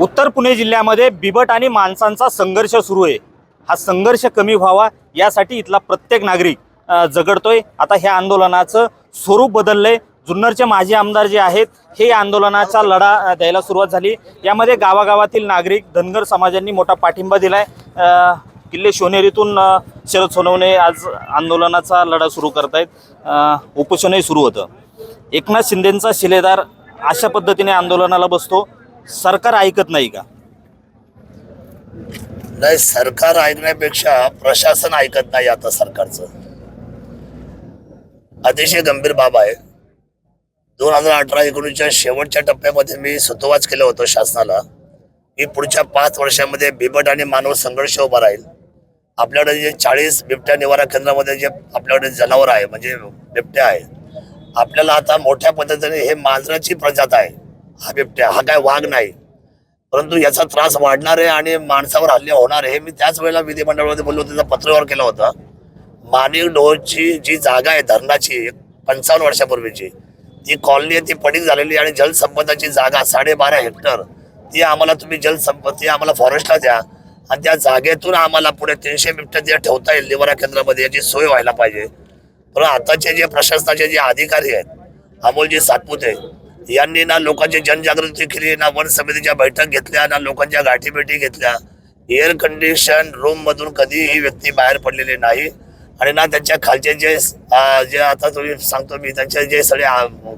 उत्तर पुणे जिल्ह्यामध्ये बिबट आणि माणसांचा संघर्ष सुरू आहे. हा संघर्ष कमी व्हावा यासाठी इथला प्रत्येक नागरिक अ, झगडतोय आता ह्या आंदोलनाचं स्वरूप बदललंय. जुन्नरचे माजी आमदार जे आहेत हे आंदोलनाचा लढा द्यायला सुरुवात झाली. यामध्ये गावागावातील नागरिक धनगर समाजांनी मोठा पाठिंबा दिलाय. किल्ले सोनेरीतून शरद सोनवणे आज आंदोलनाचा लढा सुरू करतायत. आहेत उपोषणही सुरू होतं. एकनाथ शिंदेंचा शिलेदार अशा पद्धतीने आंदोलनाला बसतो. सरकार ऐकत नाही का? नाही सरकार ऐकण्यापेक्षा प्रशासन ऐकत नाही आता सरकारचं. अतिशय गंभीर बाब आहे. दोन हजार अठरा एकोणीसच्या शेवटच्या टप्प्यामध्ये मी सुतोवाच केलं होतं शासनाला. की पुढच्या पाच वर्षामध्ये बिबट आणि मानव संघर्ष उभा राहील. आपल्याकडे जे चाळीस बिबट्या निवारा केंद्रामध्ये जे आपल्याकडे जनावर आहे म्हणजे बिबट्या आहे आपल्याला आता मोठ्या पद्धतीने हे मांजराची प्रजात आहे. हा बिबट्या हा काय वाघ नाही. परंतु याचा त्रास वाढणार आहे आणि माणसावर हल्ले होणार आहे. हे मी त्याच वेळेला विधिमंडळामध्ये बोललो त्याचा पत्रव्यवहार केला होता. मानिक डोहची जी जागा आहे धरणाची एक पंचावन्न वर्षापूर्वीची ती कॉलनी आहे ती पडीक झालेली आणि जलसंपदाची जागा साडेबारा हेक्टर. ती आम्हाला तुम्ही जलसंपत्ती आम्हाला फॉरेस्टला द्या. आणि त्या जागेतून आम्हाला पुढे तीनशे बिबट्या जे ठेवता येईल निवारा केंद्रामध्ये. याची सोय व्हायला पाहिजे. पण आताचे जे प्रशासनाचे जे अधिकारी आहेत अमोलजी सातपुते यांनी ना लोकांची जनजागृती केली ना वन समितीच्या बैठक घेतल्या ना लोकांच्या गाठीभेटी घेतल्या. एअर कंडिशन रूम मधून कधीही व्यक्ती बाहेर पडलेली नाही. आणि ना त्यांच्या खालचे जे जे आता तुम्ही सांगतो मी त्यांचे जे सगळे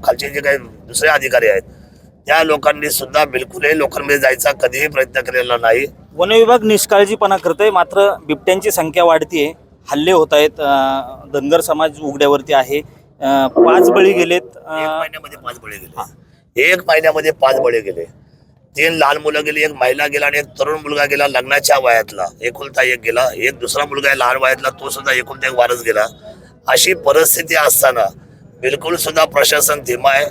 खालचे जे काही दुसरे अधिकारी आहेत त्या लोकांनी सुद्धा बिलकुलही लोकांमध्ये जायचा कधीही प्रयत्न केलेला नाही. वन विभाग निष्काळजीपणा करतोय मात्र बिबट्यांची संख्या वाढतीये. हल्ले होत आहेत धनगर समाज उघड्यावरती आहे. अं, पाच बळी गेलेत. एक अं, महिन्यामध्ये पाच बळी गेले. एक महिन्यामध्ये पाच बळी गेले. तीन लहान मुलं गेली एक महिला गेला आणि एक तरुण मुलगा गेला लग्नाच्या वयातला. एकुलता एक गेला एक दुसरा मुलगा आहे लहान वयातला तो सुद्धा एकुलता एक वारस गेला. अशी परिस्थिती असताना बिलकुल सुद्धा प्रशासन धीमा आहे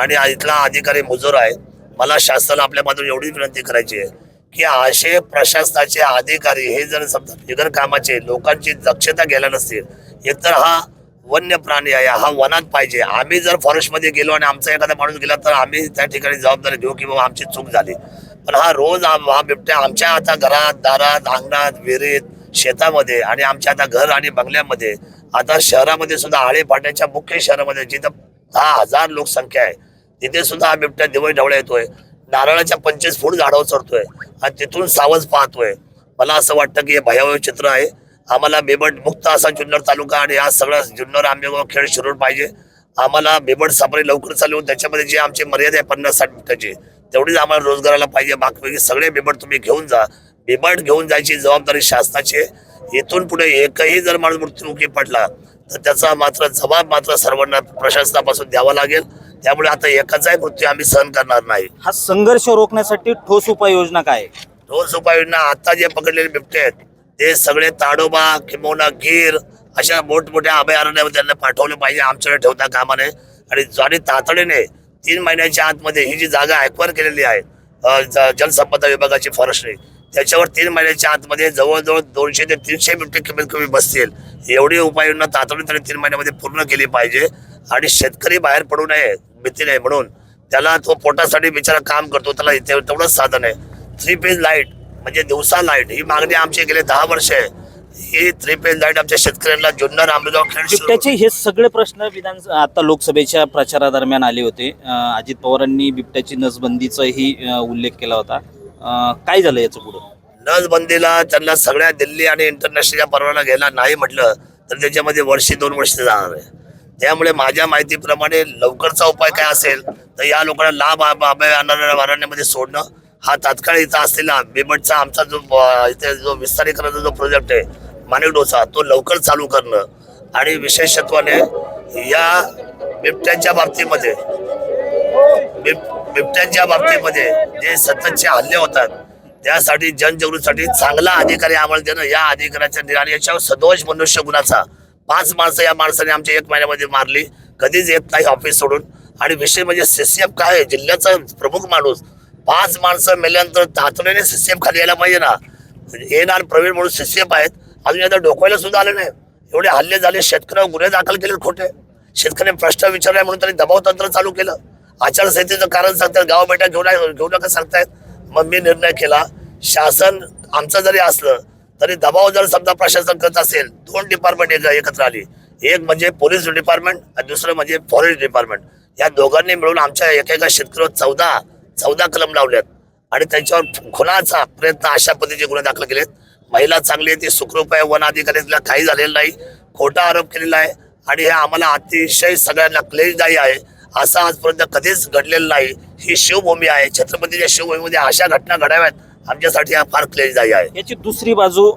आणि इथला अधिकारी मुजोर आहे. मला शासनाला आपल्या मात्र एवढी विनंती करायची आहे की असे प्रशासनाचे अधिकारी हे जर समजा बिगर कामाचे लोकांची दक्षता घ्यायला नसतील एकतर हा वन्य प्राणी आहे हा वनात पाहिजे. आम्ही जर फॉरेस्टमध्ये गेलो आणि आमचा एखादा माणूस गेला तर आम्ही त्या ठिकाणी जबाबदारी घेऊ की बाबा आमची चूक झाली. पण हा रोज हा हा बिबट्या आमच्या आता घरात दारात अंगणात विहिरीत शेतामध्ये आणि आमच्या आता घर आणि बंगल्यामध्ये आता शहरामध्ये सुद्धा आळे पाट्याच्या मुख्य शहरामध्ये जिथं दहा हजार लोकसंख्या आहे तिथे सुद्धा हा बिबट्या दिवस ढवळ्या येतोय. नारळाच्या पंचवीस फूट झाडावर चढतोय आणि तिथून सावज पाहतोय. मला असं वाटतं की हे भयावह चित्र आहे. आम्हाला बेबट मुक्त असा जुन्नर तालुका आणि हा सगळा जुन्नर आंबेगाव खेळ शिरूर पाहिजे. आम्हाला बेबट सापळे लवकर चालवून त्याच्यामध्ये जे आमची मर्यादा आहे पन्नास साठ मिनिटाची तेवढीच आम्हाला रोजगाराला पाहिजे. बाकी सगळे बेबट तुम्ही घेऊन जा. बेबट घेऊन जायची जबाबदारी शासनाची आहे. इथून पुढे एकही जर माणूस मृत्युमुखी पडला तर त्याचा मात्र जबाब मात्र सर्वांना प्रशासनापासून द्यावा लागेल. त्यामुळे आता एकाचाही मृत्यू आम्ही सहन करणार नाही. हा संघर्ष रोखण्यासाठी ठोस उपाययोजना काय आहे? रोज उपाययोजना आता जे पकडलेले बिबटे आहेत ते सगळे ताडोबा किंबहुना गीर अशा मोठमोठ्या अभयारण्यामध्ये त्यांना पाठवलं पाहिजे आमच्याकडे ठेवता कामा नये आणि ज्वारी तातडीने तीन महिन्याच्या आतमध्ये ही जी जागा ॲक्वायर केलेली आहे ज- जलसंपदा विभागाची फॉरेस्ट्री त्याच्यावर तीन महिन्याच्या आतमध्ये जवळजवळ दोनशे ते तीनशे बिबटे कमीत कमी बसतील. एवढी उपाययोजना तातडीने त्यांनी तीन महिन्यामध्ये पूर्ण केली पाहिजे. आणि शेतकरी बाहेर पडू नये भीती नाही म्हणून त्याला तो पोटासाठी बिचारा काम करतो त्याला इथे तेवढंच साधन आहे. थ्री पेज लाइट म्हणजे दिवसा लाइट ही मागणी आमची गेले दहा वर्ष. आहे ही थ्री पेज लाइट आमच्या शेतकऱ्यांना जुन्नर आंबेगाव खेळ बिबट्याचे हे सगळे प्रश्न विधान आता लोकसभेच्या प्रचारादरम्यान आले होते. अं, अजित पवारांनी बिबट्याची नसबंदीचाही अं, उल्लेख केला होता. अं, काय झालं याचं पुढं? नसबंदीला त्यांना सगळ्या दिल्ली आणि इंटरनॅशनलच्या परवाना घ्यायला नाही म्हटलं तर त्याच्यामध्ये वर्षी दोन वर्ष जाणार आहे. त्यामुळे माझ्या माहितीप्रमाणे लवकरचा उपाय काय असेल तर या लोकांना लाभ अभयारण्य अरण्यामध्ये सोडणं हा तात्काळ इथं असलेला बेमटचा आमचा जो इथे जो विस्तारीकरणाचा जो प्रोजेक्ट आहे माणिकडोचा तो लवकर चालू करणं आणि विशेषत्वाने या बिबट्यांच्या बाबतीमध्ये बिब- बिबट्यांच्या बाबतीमध्ये जे सततचे हल्ले होतात त्यासाठी जनजागृतीसाठी चांगला अधिकारी आम्हाला देणं या अधिकाऱ्याच्या नि- आणि याच्यावर सदोष मनुष्य गुणाचा पाच माणसं या माणसाने आमच्या एक महिन्यामध्ये मारली. कधीच येत नाही ऑफिस सोडून. आणि विषय म्हणजे सीसीएफ काय आहे? जिल्ह्याचा प्रमुख माणूस पाच माणसं मेल्यानंतर तातडीने सीसीएफ खाली यायला पाहिजे ना. म्हणजे येणार प्रवीण म्हणून सीसीएफ आहेत. अजून आता डोकवायला सुद्धा आले नाही. एवढे हल्ले झाले शेतकऱ्यावर गुन्हे दाखल केले खोटे. शेतकऱ्यांनी प्रश्न विचारले म्हणून त्यांनी दबाव तंत्र चालू केलं. आचारसंहितेचं कारण सांगतात गाव बेटा घेऊ नका घेऊ नका सांगतायत? मग मी निर्णय केला. शासन आमचं जरी असलं तरी दबाव जर समजा प्रशासन करत असेल दोन डिपार्टमेंट एक एकत्र आली. एक म्हणजे पोलीस डिपार्टमेंट आणि दुसरं म्हणजे फॉरेस्ट डिपार्टमेंट या दोघांनी मिळून आमच्या एकेका शेतकऱ्यावर चौदा चौदा कलम लावल्यात आणि त्यांच्यावर खुनाचा प्रयत्न अशा पद्धतीचे गुन्हे दाखल केलेत. महिला चांगली आहे ती सुखरूप आहे वन अधिकाऱ्याला काही झालेलं नाही खोटा आरोप केलेला आहे. आणि हे आम्हाला अतिशय सगळ्यांना क्लेशदायी आहे. असं आजपर्यंत कधीच घडलेलं नाही. ही शिवभूमी आहे. छत्रपतीच्या शिवभूमीमध्ये अशा घटना घडाव्यात आमच्यासाठी हा फार क्लेशदायी आहे. याची दुसरी बाजू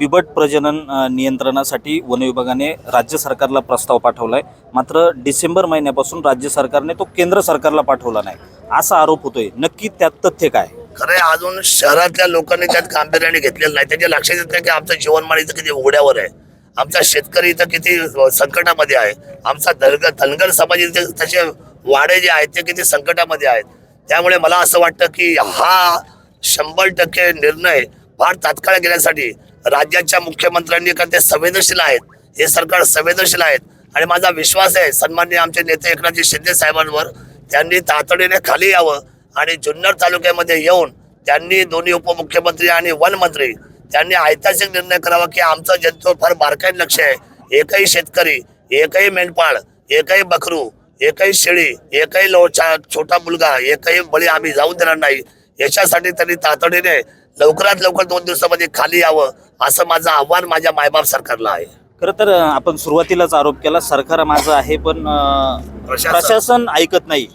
बिबट प्रजनन नियंत्रणासाठी वन विभागाने राज्य सरकारला प्रस्ताव पाठवला आहे मात्र डिसेंबर महिन्यापासून राज्य सरकारने तो केंद्र सरकारला पाठवला नाही. असा आरोप होतोय. नक्की त्यात तथ्य काय खरं आहे, अजून शहरातल्या लोकांनी त्यात गांभीर्याने घेतलेलं नाही. त्याच्या लक्षात येत नाही की आमचं जीवनमान इथं किती उघड्यावर आहे. आमचा शेतकरी इथं किती संकटामध्ये आहे. आमचा धनगर धनगर समाज इथे त्याचे वाडे जे आहेत ते किती संकटामध्ये आहेत. त्यामुळे मला असं वाटतं की हा शंभर टक्के निर्णय फार तात्काळ घेण्यासाठी राज्याच्या मुख्यमंत्र्यांनी का ते संवेदनशील आहेत. हे सरकार संवेदनशील आहेत. आणि माझा विश्वास आहे सन्माननीय आमचे नेते एकनाथजी शिंदे साहेबांवर त्यांनी तातडीने खाली यावं आणि जुन्नर तालुक्यामध्ये येऊन त्यांनी दोन्ही उपमुख्यमंत्री आणि वनमंत्री त्यांनी ऐतिहासिक निर्णय करावा की आमचं जनतेवर फार बारकाईन लक्ष आहे. एकही शेतकरी एकही मेंढपाळ एकही बकरू एकही शेळी एकही लो छोटा मुलगा एकही बळी आम्ही जाऊन देणार नाही. याच्यासाठी त्यांनी तातडीने लवकरात लवकर दोन दिवसामध्ये खाली यावं असं माझं आव्हान माझ्या मायबाप सरकारला आहे. खरं तर आपण सुरुवातीलाच आरोप केला सरकार माझं आहे पण अ, प्रशासन. प्रशासन ऐकत नाही.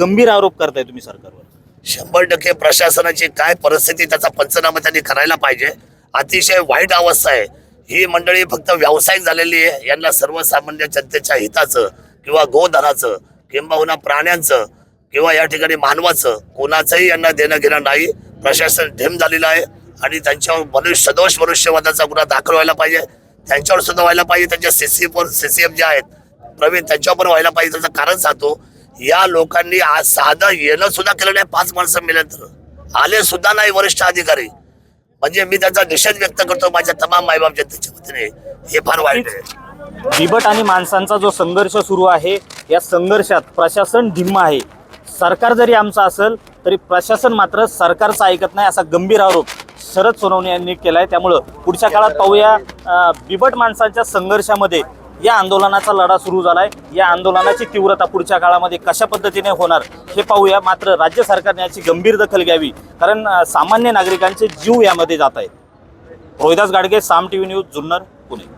गंभीर आरोप करताय तुम्ही सरकारवर. शंभर टक्के प्रशासनाची काय परिस्थिती त्याचा पंचनामा त्यांनी करायला पाहिजे. अतिशय वाईट अवस्था आहे. ही मंडळी फक्त व्यावसायिक झालेली आहे. यांना सर्वसामान्य जनतेच्या हिताचं किंवा गोधनाचं किंबहुना प्राण्यांचं किंवा या ठिकाणी मानवाचं कोणाचंही यांना देणं घेणं नाही. प्रशासन ढेम झालेलं आहे. आणि त्यांच्यावर मनुष्य सदोष मनुष्यवादाचा गुन्हा दाखल व्हायला पाहिजे. त्यांच्यावर सुद्धा व्हायला पाहिजे. त्यांच्या सीसीएफ सीसीएफ जे आहेत प्रवीण त्यांच्यावर व्हायला पाहिजे. त्याचं कारण सांगतो या लोकांनी आज साधं येणं सुद्धा केलं नाही. पाच माणसं मिळत आले सुद्धा नाही वरिष्ठ अधिकारी. म्हणजे मी त्याचा निषेध व्यक्त करतो माझ्या तमाम मायबाप जनतेच्या वतीने. हे फार वाईट आहे. बिबट आणि माणसांचा जो संघर्ष सुरू आहे या संघर्षात प्रशासन ढिम्म आहे. सरकार जरी आमचं असेल तरी प्रशासन मात्र सरकारचं ऐकत नाही असा गंभीर आरोप शरद सोनवणे यांनी केला आहे त्यामुळं पुढच्या काळात पाहूया बिबट माणसांच्या संघर्षामध्ये या आंदोलनाचा लढा सुरू झालाय. या आंदोलनाची तीव्रता पुढच्या काळामध्ये कशा पद्धतीने होणार हे पाहूया. मात्र राज्य सरकारने याची गंभीर दखल घ्यावी कारण सामान्य नागरिकांचे जीव यामध्ये जात आहेत. Rohidas Gadge Saam T V news Junnar Pune.